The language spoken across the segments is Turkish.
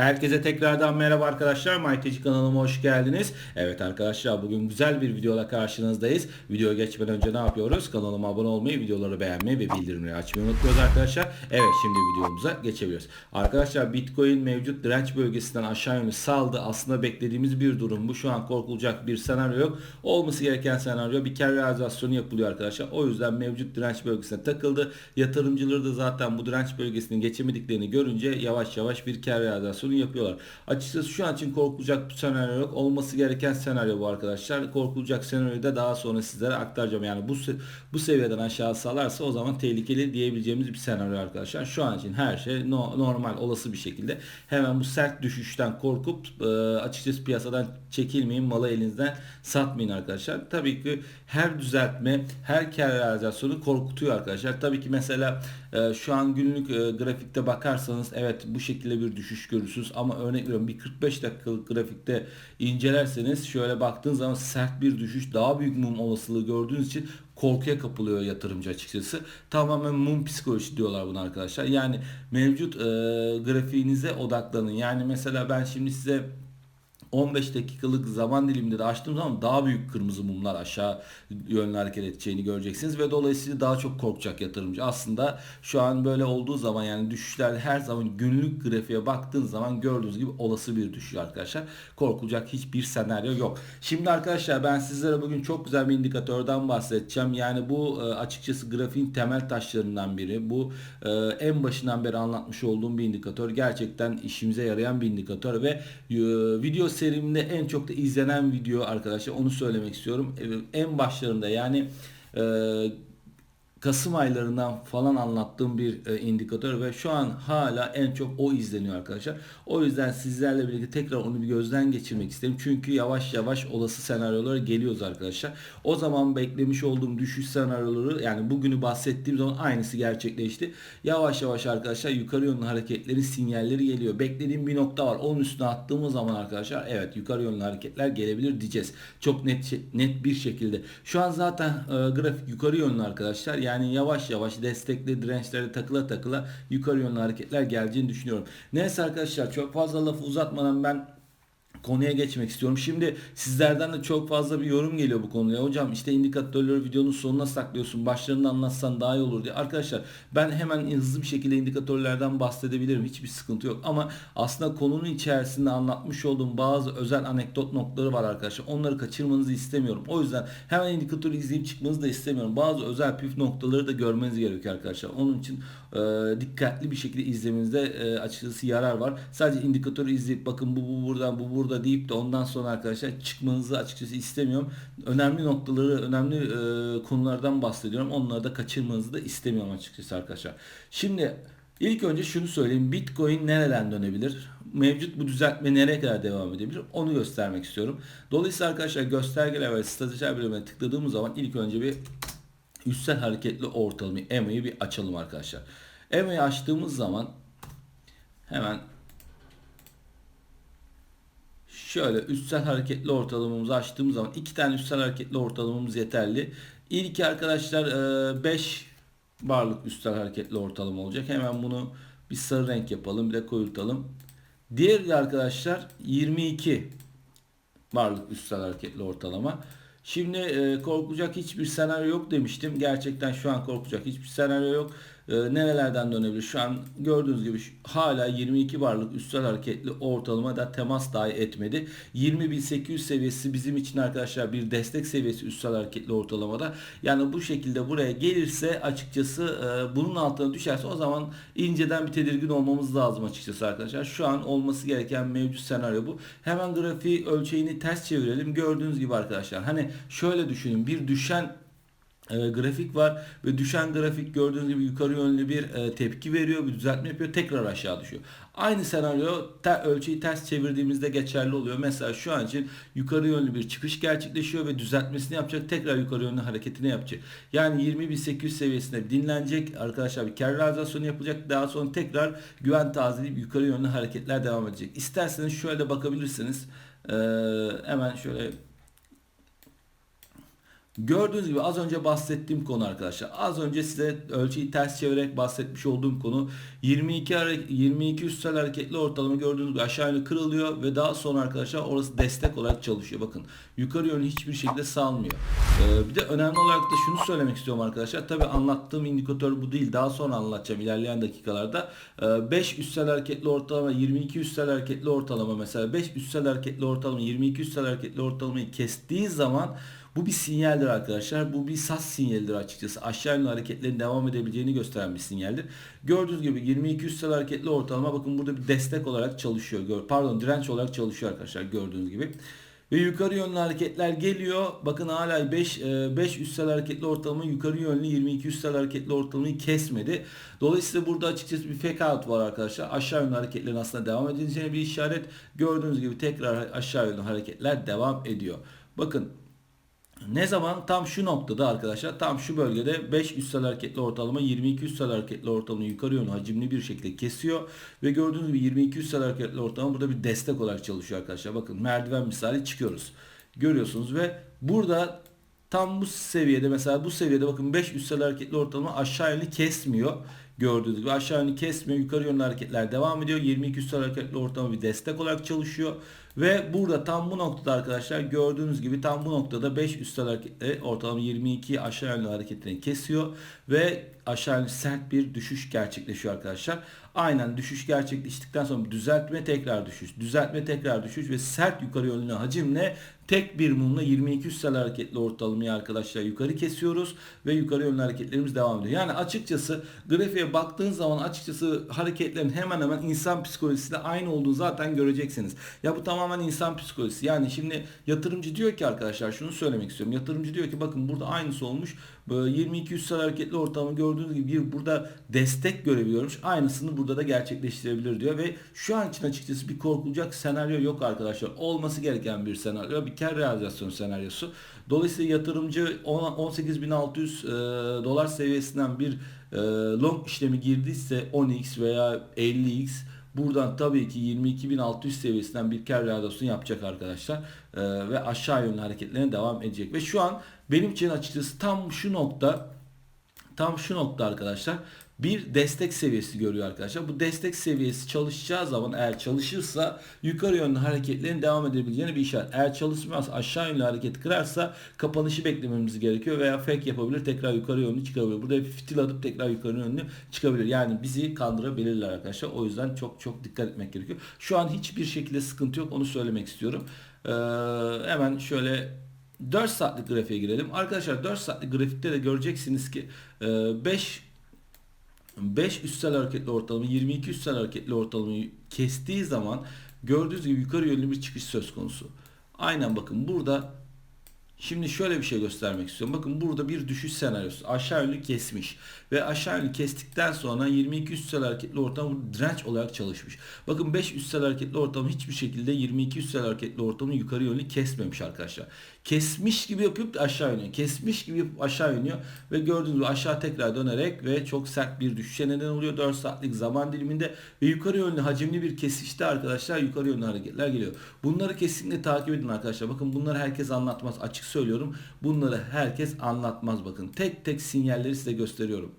Herkese tekrardan merhaba arkadaşlar. MyTeci kanalıma hoş geldiniz. Evet arkadaşlar bugün güzel bir videoyla karşınızdayız. Videoya geçmeden önce ne yapıyoruz? Kanalıma abone olmayı, videoları beğenmeyi ve bildirimleri açmayı unutmuyoruz arkadaşlar. Evet şimdi videomuza geçebiliyoruz. Arkadaşlar Bitcoin mevcut direnç bölgesinden aşağı yönlü saldı. Aslında beklediğimiz bir durum bu. Şu an korkulacak bir senaryo yok. Olması gereken senaryo bir kar realizasyonu yapılıyor arkadaşlar. O yüzden mevcut direnç bölgesine takıldı. Yatırımcıları da zaten bu direnç bölgesini geçemediklerini görünce yavaş yavaş bir kar realizasyonu yapıyorlar. Açıkçası şu an için korkulacak bir senaryo yok. Olması gereken senaryo bu arkadaşlar. Korkulacak senaryoyu da daha sonra sizlere aktaracağım. Yani bu bu seviyeden aşağı salarsa o zaman tehlikeli diyebileceğimiz bir senaryo arkadaşlar. Şu an için her şey no, normal olası bir şekilde hemen bu sert düşüşten korkup e, açıkçası piyasadan çekilmeyin malı elinizden satmayın arkadaşlar. Tabii ki her düzeltme her kar realizasyonu korkutuyor arkadaşlar. Tabii ki mesela e, şu an günlük e, grafikte bakarsanız evet bu şekilde bir düşüş görürsünüz ama örnek veriyorum bir 45 dakikalık grafikte incelerseniz şöyle baktığınız zaman sert bir düşüş daha büyük mum olasılığı gördüğünüz için korkuya kapılıyor yatırımcı açıkçası. Tamamen mum psikolojisi diyorlar bunu arkadaşlar. Yani mevcut e, grafiğinize odaklanın. Yani mesela ben şimdi size 15 dakikalık zaman diliminde de açtığım zaman daha büyük kırmızı mumlar aşağı yönlü hareket edeceğini göreceksiniz ve dolayısıyla daha çok korkacak yatırımcı. Aslında şu an böyle olduğu zaman yani düşüşlerde her zaman günlük grafiğe baktığın zaman gördüğünüz gibi olası bir düşüş arkadaşlar. Korkulacak hiçbir senaryo yok. Şimdi arkadaşlar ben sizlere bugün çok güzel bir indikatörden bahsedeceğim. Yani bu e, açıkçası grafiğin temel taşlarından biri. Bu e, en başından beri anlatmış olduğum bir indikatör. Gerçekten işimize yarayan bir indikatör ve e, video serimde en çok da izlenen video arkadaşlar onu söylemek istiyorum. En başlarında yani e, Kasım aylarından falan anlattığım bir e, indikatör ve şu an hala en çok o izleniyor arkadaşlar. O yüzden sizlerle birlikte tekrar onu bir gözden geçirmek istedim. Çünkü yavaş yavaş olası senaryolara geliyoruz arkadaşlar. O zaman beklemiş olduğum düşüş senaryoları yani bugünü bahsettiğim zaman aynısı gerçekleşti. Yavaş yavaş arkadaşlar yukarı yönlü hareketlerin sinyalleri geliyor. Beklediğim bir nokta var. Onun üstüne attığımız zaman arkadaşlar evet yukarı yönlü hareketler gelebilir diyeceğiz. Çok net net bir şekilde. Şu an zaten e, grafik yukarı yönlü arkadaşlar. Yani yani yavaş yavaş destekli dirençlere takıla takıla yukarı yönlü hareketler geleceğini düşünüyorum. Neyse arkadaşlar çok fazla lafı uzatmadan ben konuya geçmek istiyorum. Şimdi sizlerden de çok fazla bir yorum geliyor bu konuya. Hocam işte indikatörleri videonun sonuna saklıyorsun. Başlarını anlatsan daha iyi olur diye. Arkadaşlar ben hemen hızlı bir şekilde indikatörlerden bahsedebilirim. Hiçbir sıkıntı yok. Ama aslında konunun içerisinde anlatmış olduğum bazı özel anekdot noktaları var arkadaşlar. Onları kaçırmanızı istemiyorum. O yüzden hemen indikatörü izleyip çıkmanızı da istemiyorum. Bazı özel püf noktaları da görmeniz gerekiyor arkadaşlar. Onun için e, dikkatli bir şekilde izlemenizde e, açıkçası yarar var. Sadece indikatörü izleyip bakın bu, bu buradan bu burada burada deyip de ondan sonra arkadaşlar çıkmanızı açıkçası istemiyorum. Önemli noktaları, önemli e, konulardan bahsediyorum. Onları da kaçırmanızı da istemiyorum açıkçası arkadaşlar. Şimdi ilk önce şunu söyleyeyim. Bitcoin nereden dönebilir? Mevcut bu düzeltme nereye kadar devam edebilir? Onu göstermek istiyorum. Dolayısıyla arkadaşlar göstergeler ve stratejiler bölümüne tıkladığımız zaman ilk önce bir üstsel hareketli ortalamayı EMA'yı bir açalım arkadaşlar. EMA'yı açtığımız zaman hemen Şöyle üstsel hareketli ortalamamızı açtığımız zaman iki tane üstsel hareketli ortalamamız yeterli. İlk arkadaşlar 5 e, barlık üstsel hareketli ortalama olacak. Hemen bunu bir sarı renk yapalım bir de koyultalım. Diğer arkadaşlar 22 barlık üstsel hareketli ortalama. Şimdi e, korkacak hiçbir senaryo yok demiştim. Gerçekten şu an korkacak hiçbir senaryo yok. E, nerelerden dönebilir? Şu an gördüğünüz gibi hala 22 barlık üstel hareketli ortalama da temas dahi etmedi. 20.800 seviyesi bizim için arkadaşlar bir destek seviyesi üstel hareketli ortalamada. Yani bu şekilde buraya gelirse açıkçası e, bunun altına düşerse o zaman inceden bir tedirgin olmamız lazım açıkçası arkadaşlar. Şu an olması gereken mevcut senaryo bu. Hemen grafiği ölçeğini ters çevirelim. Gördüğünüz gibi arkadaşlar hani şöyle düşünün bir düşen e, grafik var ve düşen grafik gördüğünüz gibi yukarı yönlü bir e, tepki veriyor, bir düzeltme yapıyor, tekrar aşağı düşüyor. Aynı senaryo ter, ölçeği ters çevirdiğimizde geçerli oluyor. Mesela şu an için yukarı yönlü bir çıkış gerçekleşiyor ve düzeltmesini yapacak, tekrar yukarı yönlü hareketini yapacak. Yani 20.800 seviyesinde dinlenecek arkadaşlar bir kar realizasyonu yapacak. Daha sonra tekrar güven tazeleyip yukarı yönlü hareketler devam edecek. İsterseniz şöyle bakabilirsiniz. Ee, hemen şöyle Gördüğünüz gibi az önce bahsettiğim konu arkadaşlar. Az önce size ölçüyü ters çevirerek bahsetmiş olduğum konu 22 hare- 22 üstel hareketli ortalama gördüğünüz gibi aşağı yönlü kırılıyor ve daha sonra arkadaşlar orası destek olarak çalışıyor. Bakın yukarı yönlü hiçbir şekilde salmıyor. Ee, bir de önemli olarak da şunu söylemek istiyorum arkadaşlar. Tabi anlattığım indikatör bu değil. Daha sonra anlatacağım ilerleyen dakikalarda. Ee, 5 üstel hareketli ortalama 22 üstel hareketli ortalama mesela 5 üstel hareketli ortalama 22 üstel hareketli ortalamayı kestiği zaman bu bir sinyaldir arkadaşlar. Bu bir sas sinyalidir açıkçası. Aşağı yönlü hareketlerin devam edebileceğini gösteren bir sinyaldir. Gördüğünüz gibi 22 üstel hareketli ortalama bakın burada bir destek olarak çalışıyor. Pardon direnç olarak çalışıyor arkadaşlar gördüğünüz gibi. Ve yukarı yönlü hareketler geliyor. Bakın hala 5 5 üstel hareketli ortalama yukarı yönlü 22 üstel hareketli ortalamayı kesmedi. Dolayısıyla burada açıkçası bir fake out var arkadaşlar. Aşağı yönlü hareketlerin aslında devam edeceğine bir işaret. Gördüğünüz gibi tekrar aşağı yönlü hareketler devam ediyor. Bakın ne zaman? Tam şu noktada arkadaşlar. Tam şu bölgede 5 üstel hareketli ortalama 22 üstel hareketli ortalama yukarı yönlü hacimli bir şekilde kesiyor. Ve gördüğünüz gibi 22 üstel hareketli ortalama burada bir destek olarak çalışıyor arkadaşlar. Bakın merdiven misali çıkıyoruz. Görüyorsunuz ve burada tam bu seviyede mesela bu seviyede bakın 5 üstel hareketli ortalama aşağı yönlü kesmiyor. Gördüğünüz gibi aşağı yönlü kesmiyor. Yukarı yönlü hareketler devam ediyor. 22 üstel hareketli ortalama bir destek olarak çalışıyor. Ve burada tam bu noktada arkadaşlar gördüğünüz gibi tam bu noktada 5 üstel hareketli ortalama 22 aşağı yönlü hareketlerini kesiyor. Ve aşağı yönlü sert bir düşüş gerçekleşiyor arkadaşlar. Aynen düşüş gerçekleştikten sonra düzeltme tekrar düşüş. Düzeltme tekrar düşüş ve sert yukarı yönlü hacimle tek bir mumla 22 üstel hareketli ortalamayı arkadaşlar yukarı kesiyoruz ve yukarı yönlü hareketlerimiz devam ediyor. Yani açıkçası grafiğe baktığın zaman açıkçası hareketlerin hemen hemen insan psikolojisiyle aynı olduğunu zaten göreceksiniz. Ya bu tamamen insan psikolojisi. Yani şimdi yatırımcı diyor ki arkadaşlar şunu söylemek istiyorum. Yatırımcı diyor ki bakın burada aynısı olmuş. Böyle 22 üstel hareketli ortalama gördüğünüz gibi bir burada destek görebiliyormuş. Aynısını burada da gerçekleştirebilir diyor ve şu an için açıkçası bir korkulacak senaryo yok arkadaşlar. Olması gereken bir senaryo. Bir kar realizasyon senaryosu. Dolayısıyla yatırımcı 18.600 e, dolar seviyesinden bir e, long işlemi girdiyse 10x veya 50x Buradan tabii ki 22.600 seviyesinden bir kar realizasyonu yapacak arkadaşlar. Ee, ve aşağı yönlü hareketlerine devam edecek. Ve şu an benim için açıkçası tam şu nokta tam şu nokta arkadaşlar bir destek seviyesi görüyor arkadaşlar. Bu destek seviyesi çalışacağı zaman eğer çalışırsa yukarı yönlü hareketlerin devam edebileceğini bir işaret. Eğer çalışmaz aşağı yönlü hareket kırarsa kapanışı beklememiz gerekiyor veya fake yapabilir tekrar yukarı yönlü çıkabilir. Burada bir fitil atıp tekrar yukarı yönlü çıkabilir. Yani bizi kandırabilirler arkadaşlar. O yüzden çok çok dikkat etmek gerekiyor. Şu an hiçbir şekilde sıkıntı yok onu söylemek istiyorum. Ee, hemen şöyle 4 saatlik grafiğe girelim. Arkadaşlar 4 saatlik grafikte de göreceksiniz ki 5 5 üstel hareketli ortalama 22 üstel hareketli ortalamayı kestiği zaman gördüğünüz gibi yukarı yönlü bir çıkış söz konusu. Aynen bakın burada Şimdi şöyle bir şey göstermek istiyorum. Bakın burada bir düşüş senaryosu. Aşağı yönlü kesmiş. Ve aşağı yönlü kestikten sonra 22 üstel hareketli ortalama direnç olarak çalışmış. Bakın 5 üstel hareketli ortalama hiçbir şekilde 22 üstel hareketli ortalamayı yukarı yönlü kesmemiş arkadaşlar. Kesmiş gibi yapıp aşağı iniyor. Kesmiş gibi yapıp aşağı iniyor. Ve gördüğünüz gibi aşağı tekrar dönerek ve çok sert bir düşüşe neden oluyor. 4 saatlik zaman diliminde ve yukarı yönlü hacimli bir kesişte arkadaşlar yukarı yönlü hareketler geliyor. Bunları kesinlikle takip edin arkadaşlar. Bakın bunları herkes anlatmaz. Açık söylüyorum. Bunları herkes anlatmaz bakın. Tek tek sinyalleri size gösteriyorum.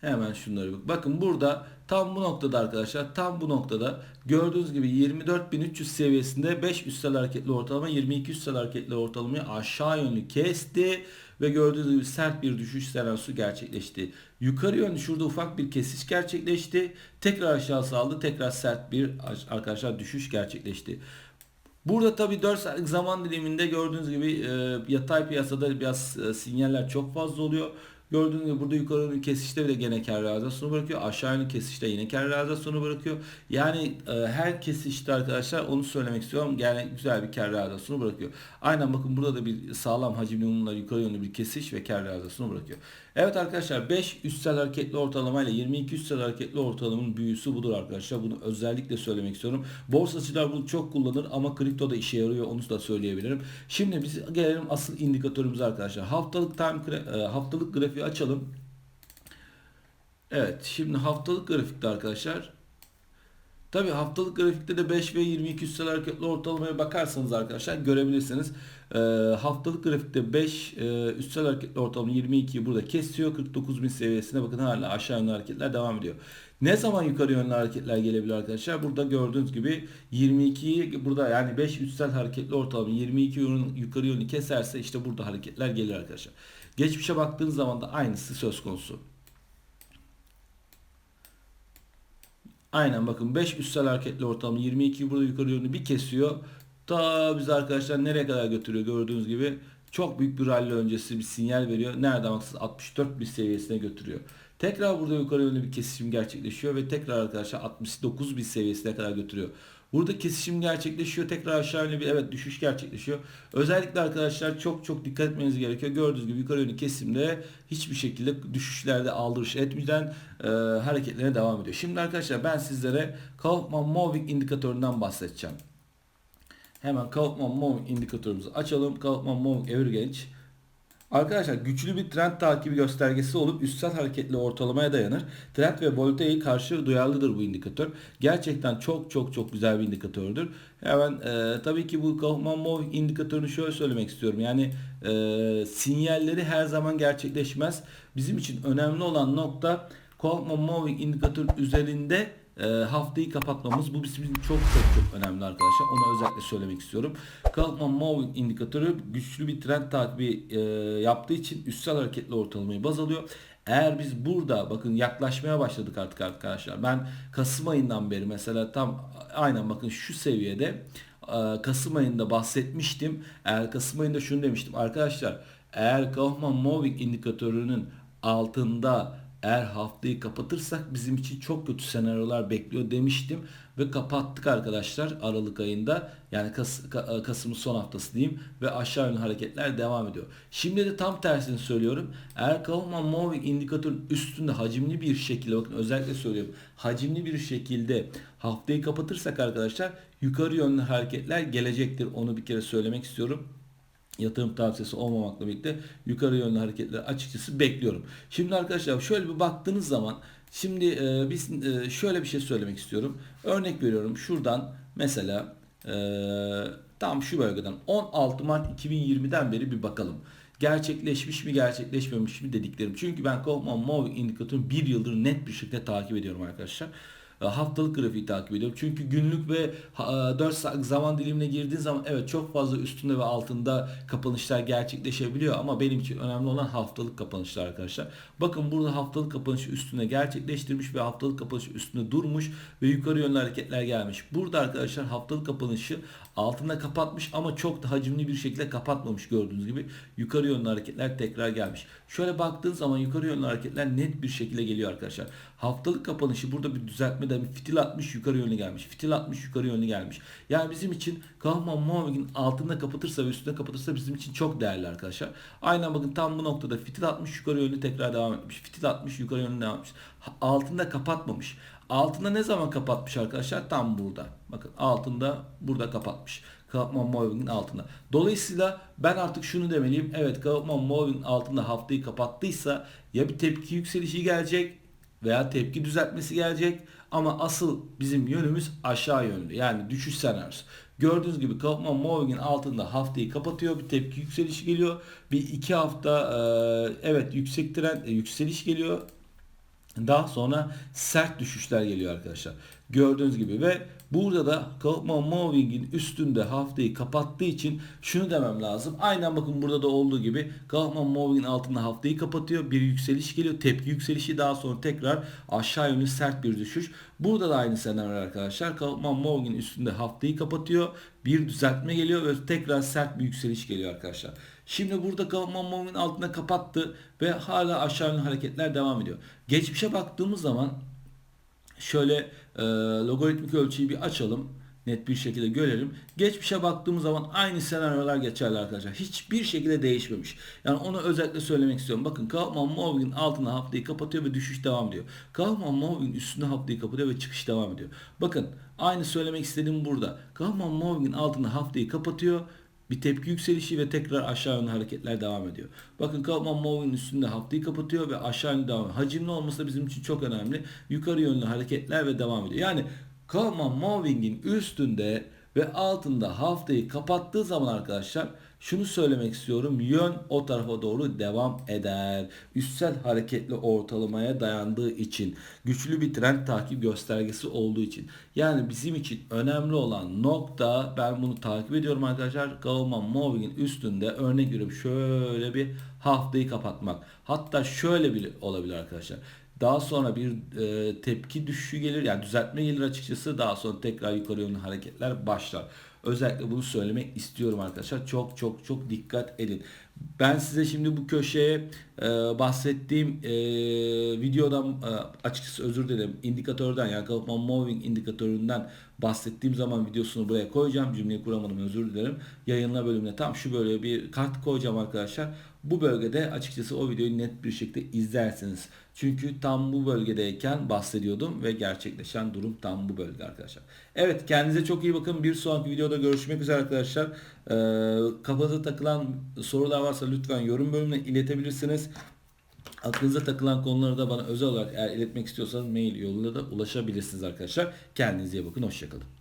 Hemen şunları bak. Bakın burada tam bu noktada arkadaşlar tam bu noktada gördüğünüz gibi 24.300 seviyesinde 5 üstel hareketli ortalama 22 üstel hareketli ortalamayı aşağı yönlü kesti ve gördüğünüz gibi sert bir düşüş senaryosu gerçekleşti. Yukarı yönlü şurada ufak bir kesiş gerçekleşti. Tekrar aşağı saldı. Tekrar sert bir arkadaşlar düşüş gerçekleşti. Burada tabi 4 saatlik zaman diliminde gördüğünüz gibi e, yatay piyasada biraz e, sinyaller çok fazla oluyor. Gördüğünüz gibi burada yukarı yönlü kesişte bile gene kar realizasyonu bırakıyor. Aşağı yönlü kesişte yine kar realizasyonu bırakıyor. Yani e, her kesişte arkadaşlar onu söylemek istiyorum. Yani güzel bir kar realizasyonu bırakıyor. Aynen bakın burada da bir sağlam hacimli mumlar yukarı yönlü bir kesiş ve kar realizasyonu bırakıyor. Evet arkadaşlar 5 üstel hareketli ortalama ile 22 üstel hareketli ortalamanın büyüsü budur arkadaşlar. Bunu özellikle söylemek istiyorum. Borsacılar bunu çok kullanır ama kripto da işe yarıyor onu da söyleyebilirim. Şimdi biz gelelim asıl indikatörümüze arkadaşlar. Haftalık time e, haftalık grafiği açalım. Evet şimdi haftalık grafikte arkadaşlar Tabi haftalık grafikte de 5 ve 22 üstel hareketli ortalamaya bakarsanız arkadaşlar görebilirsiniz. Ee, haftalık grafikte 5 e, üstel hareketli ortalama 22'yi burada kesiyor. 49.000 seviyesine bakın hala aşağı yönlü hareketler devam ediyor. Ne zaman yukarı yönlü hareketler gelebilir arkadaşlar? Burada gördüğünüz gibi 22'yi burada yani 5 üstel hareketli ortalama 22 yönün yukarı yönünü keserse işte burada hareketler gelir arkadaşlar. Geçmişe baktığınız zaman da aynısı söz konusu. Aynen bakın 5 üstel hareketli ortalama 22 burada yukarı yönlü bir kesiyor. Ta biz arkadaşlar nereye kadar götürüyor gördüğünüz gibi çok büyük bir rally öncesi bir sinyal veriyor. Nereden baksanız 64 bir seviyesine götürüyor. Tekrar burada yukarı yönlü bir kesişim gerçekleşiyor ve tekrar arkadaşlar 69 bir seviyesine kadar götürüyor. Burada kesişim gerçekleşiyor. Tekrar aşağı yönlü bir evet düşüş gerçekleşiyor. Özellikle arkadaşlar çok çok dikkat etmeniz gerekiyor. Gördüğünüz gibi yukarı yönlü kesimde hiçbir şekilde düşüşlerde aldırış etmeden e, hareketlerine devam ediyor. Şimdi arkadaşlar ben sizlere Kaufman Moving indikatöründen bahsedeceğim. Hemen Kaufman Moving indikatörümüzü açalım. Kaufman Moving Average Arkadaşlar güçlü bir trend takibi göstergesi olup üstsel hareketli ortalamaya dayanır. Trend ve volatiliteye karşı duyarlıdır bu indikatör. Gerçekten çok çok çok güzel bir indikatördür. Hemen e, tabii ki bu Kaufman Moving indikatörünü şöyle söylemek istiyorum. Yani e, sinyalleri her zaman gerçekleşmez. Bizim için önemli olan nokta Kaufman Moving indikatör üzerinde e, haftayı kapatmamız bu bizim çok çok çok önemli arkadaşlar. Onu özellikle söylemek istiyorum. Kaufman Moving indikatörü güçlü bir trend takibi e, yaptığı için üstsel hareketli ortalamayı baz alıyor. Eğer biz burada bakın yaklaşmaya başladık artık arkadaşlar. Ben Kasım ayından beri mesela tam aynen bakın şu seviyede e, Kasım ayında bahsetmiştim. Eğer Kasım ayında şunu demiştim arkadaşlar. Eğer Kaufman Moving indikatörünün altında eğer haftayı kapatırsak bizim için çok kötü senaryolar bekliyor demiştim ve kapattık arkadaşlar Aralık ayında yani Kas Kasım'ın son haftası diyeyim ve aşağı yönlü hareketler devam ediyor. Şimdi de tam tersini söylüyorum. Eğer Kaufman Moving indikatörün üstünde hacimli bir şekilde bakın özellikle söylüyorum hacimli bir şekilde haftayı kapatırsak arkadaşlar yukarı yönlü hareketler gelecektir. Onu bir kere söylemek istiyorum yatırım tavsiyesi olmamakla birlikte yukarı yönlü hareketleri açıkçası bekliyorum. Şimdi arkadaşlar şöyle bir baktığınız zaman şimdi e, biz e, şöyle bir şey söylemek istiyorum. Örnek veriyorum şuradan mesela e, tam şu bölgeden 16 Mart 2020'den beri bir bakalım. Gerçekleşmiş mi gerçekleşmemiş mi dediklerim. Çünkü ben Kaufman Moving indikatörünü bir yıldır net bir şekilde takip ediyorum arkadaşlar. E, haftalık grafiği takip ediyorum. Çünkü günlük ve 4 e, saat zaman dilimine girdiğin zaman evet çok fazla üstünde ve altında kapanışlar gerçekleşebiliyor ama benim için önemli olan haftalık kapanışlar arkadaşlar. Bakın burada haftalık kapanışı üstünde gerçekleştirmiş ve haftalık kapanışı üstünde durmuş ve yukarı yönlü hareketler gelmiş. Burada arkadaşlar haftalık kapanışı altında kapatmış ama çok da hacimli bir şekilde kapatmamış gördüğünüz gibi. Yukarı yönlü hareketler tekrar gelmiş. Şöyle baktığın zaman yukarı yönlü hareketler net bir şekilde geliyor arkadaşlar. Haftalık kapanışı burada bir düzeltme bir fitil atmış yukarı yönlü gelmiş. Fitil atmış yukarı yönlü gelmiş. Yani bizim için Kaufman Moving'in altında kapatırsa ve üstünde kapatırsa bizim için çok değerli arkadaşlar. Aynen bakın tam bu noktada fitil atmış yukarı yönlü tekrar devam etmiş. Fitil atmış yukarı yönlü devam etmiş. Altında kapatmamış. Altında ne zaman kapatmış arkadaşlar? Tam burada. Bakın altında burada kapatmış. Kaufman Moving'in altında. Dolayısıyla ben artık şunu demeliyim. Evet Kaufman Moving altında haftayı kapattıysa ya bir tepki yükselişi gelecek veya tepki düzeltmesi gelecek ama asıl bizim yönümüz aşağı yönlü yani düşüş senaryosu. Gördüğünüz gibi Kaufman Moving'in altında haftayı kapatıyor. Bir tepki yükselişi geliyor. Bir iki hafta evet yüksek trend e, yükseliş geliyor. Daha sonra sert düşüşler geliyor arkadaşlar. Gördüğünüz gibi ve burada da Kaufman Moving'in üstünde haftayı kapattığı için şunu demem lazım. Aynen bakın burada da olduğu gibi Kaufman Moving'in altında haftayı kapatıyor. Bir yükseliş geliyor. Tepki yükselişi daha sonra tekrar aşağı yönlü sert bir düşüş. Burada da aynı senaryo arkadaşlar. Kaufman Moving'in üstünde haftayı kapatıyor. Bir düzeltme geliyor ve tekrar sert bir yükseliş geliyor arkadaşlar. Şimdi burada Kaufman Moving'in altında kapattı ve hala aşağı yönlü hareketler devam ediyor. Geçmişe baktığımız zaman şöyle e, logaritmik ölçüyü bir açalım. Net bir şekilde görelim. Geçmişe baktığımız zaman aynı senaryolar geçerli arkadaşlar. Hiçbir şekilde değişmemiş. Yani onu özellikle söylemek istiyorum. Bakın Kaufman Moving'in altında haftayı kapatıyor ve düşüş devam ediyor. Kaufman Moving üstünde haftayı kapatıyor ve çıkış devam ediyor. Bakın aynı söylemek istediğim burada. Kaufman Moving'in altında haftayı kapatıyor bir tepki yükselişi ve tekrar aşağı yönlü hareketler devam ediyor. Bakın Kaufman Moving üstünde haftayı kapatıyor ve aşağı yönlü devam ediyor. Hacimli olması bizim için çok önemli. Yukarı yönlü hareketler ve devam ediyor. Yani Kalman Moving'in üstünde ve altında haftayı kapattığı zaman arkadaşlar şunu söylemek istiyorum. Yön o tarafa doğru devam eder. Üstsel hareketli ortalamaya dayandığı için güçlü bir trend takip göstergesi olduğu için. Yani bizim için önemli olan nokta ben bunu takip ediyorum arkadaşlar. Kalman Moving'in üstünde örnek veriyorum şöyle bir haftayı kapatmak. Hatta şöyle bile olabilir arkadaşlar. Daha sonra bir e, tepki düşüşü gelir yani düzeltme gelir açıkçası daha sonra tekrar yukarı yönlü hareketler başlar. Özellikle bunu söylemek istiyorum arkadaşlar. Çok çok çok dikkat edin. Ben size şimdi bu köşeye e, bahsettiğim e, videodan e, açıkçası özür dilerim. indikatörden yani Kaufman Moving indikatöründen bahsettiğim zaman videosunu buraya koyacağım. Cümleyi kuramadım özür dilerim. Yayınla bölümüne tam şu böyle bir kart koyacağım arkadaşlar. Bu bölgede açıkçası o videoyu net bir şekilde izlersiniz. Çünkü tam bu bölgedeyken bahsediyordum ve gerçekleşen durum tam bu bölge arkadaşlar. Evet kendinize çok iyi bakın. Bir sonraki videoda görüşmek üzere arkadaşlar. Ee, kafanıza takılan sorular varsa lütfen yorum bölümüne iletebilirsiniz. Aklınıza takılan konuları da bana özel olarak eğer iletmek istiyorsanız mail yoluyla da ulaşabilirsiniz arkadaşlar. Kendinize iyi bakın. Hoşçakalın.